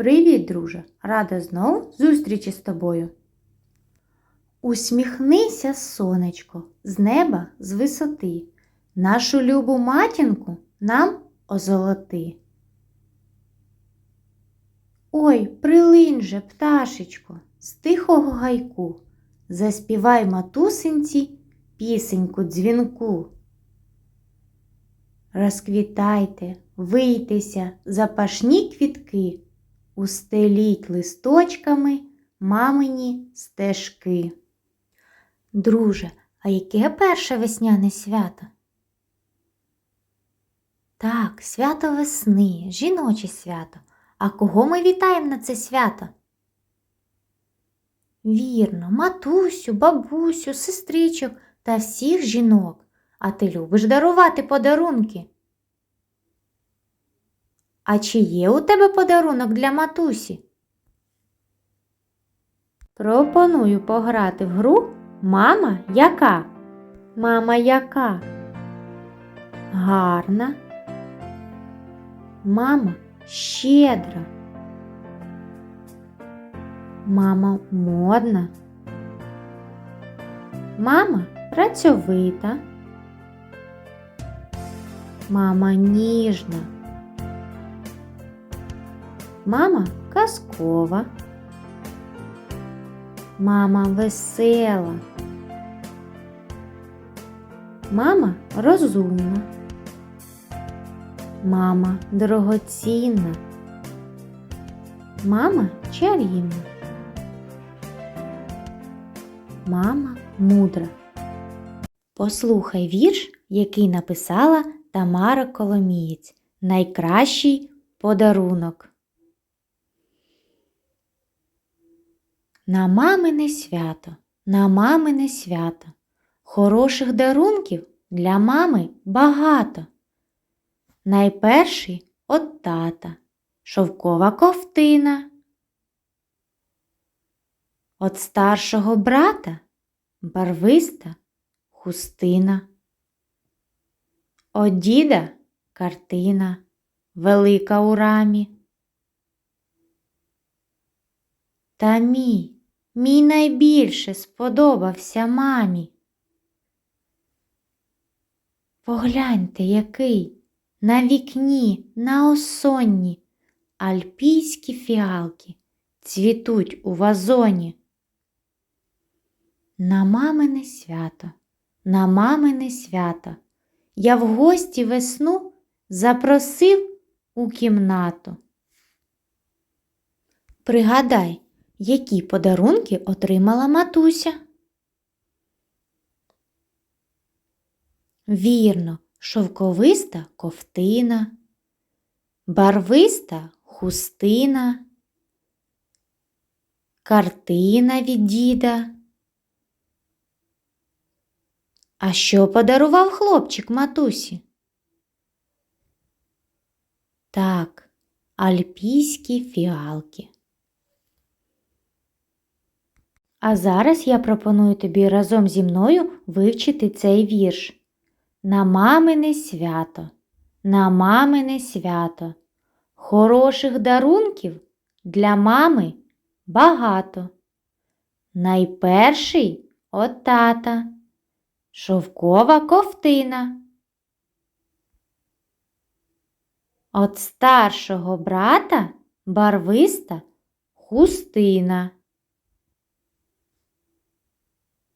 Привіт, друже! Рада знов зустрічі з тобою. Усміхнися, сонечко, з неба, з висоти, нашу любу матінку нам озолоти. Ой, прилинь же, пташечко, з тихого гайку, заспівай матусинці пісеньку дзвінку. Розквітайте, вийтеся, запашні квітки, устеліть листочками мамині стежки. Друже, а яке перше весняне свято? Так, свято весни, жіноче свято. А кого ми вітаємо на це свято? Вірно, матусю, бабусю, сестричок та всіх жінок. А ти любиш дарувати подарунки? А чи є у тебе подарунок для матусі? Пропоную пограти в гру Мама яка? Мама яка? Гарна. Мама щедра. Мама модна. Мама працьовита. Мама ніжна. Мама казкова. Мама весела. Мама розумна. Мама дорогоцінна. Мама чарівна. Мама мудра. Послухай вірш, який написала Тамара Коломієць. Найкращий подарунок. На мамине свято, на мамине свято. Хороших дарунків для мами багато. Найперший от тата, шовкова ковтина. От старшого брата барвиста хустина. От діда картина велика у рамі. Та мій, мій найбільше сподобався мамі. Погляньте, який на вікні, на осонні альпійські фіалки цвітуть у вазоні. На мамине свято, на мамине свято я в гості весну запросив у кімнату. Пригадай, які подарунки отримала матуся. Вірно, шовковиста ковтина, барвиста хустина, картина від діда. А що подарував хлопчик матусі? Так, альпійські фіалки. А зараз я пропоную тобі разом зі мною вивчити цей вірш. На мамине свято, на мамине свято. Хороших дарунків для мами багато. Найперший от тата, шовкова ковтина. От старшого брата барвиста хустина.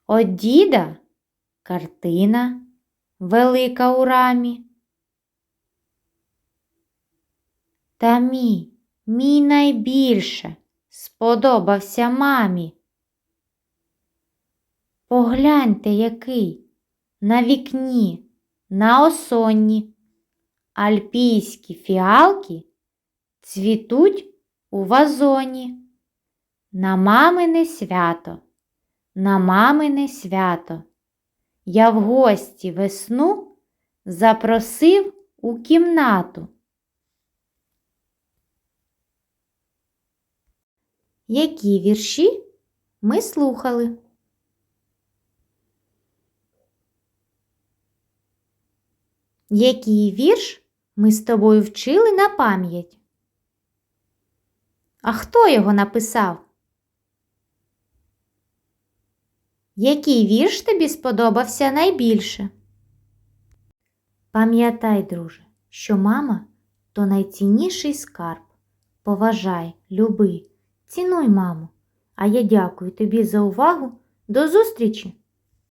От діда картина велика у рамі. Та мій, мій найбільше сподобався мамі. Погляньте, який на вікні, на осонні альпійські фіалки цвітуть у вазоні. На мамине свято, на мамине свято. Я в гості весну запросив у кімнату. Які вірші ми слухали? Який вірш ми з тобою вчили на пам'ять? А хто його написав? Який вірш тобі сподобався найбільше? Пам'ятай, друже, що мама то найцінніший скарб. Поважай, люби, цінуй маму. А я дякую тобі за увагу. До зустрічі!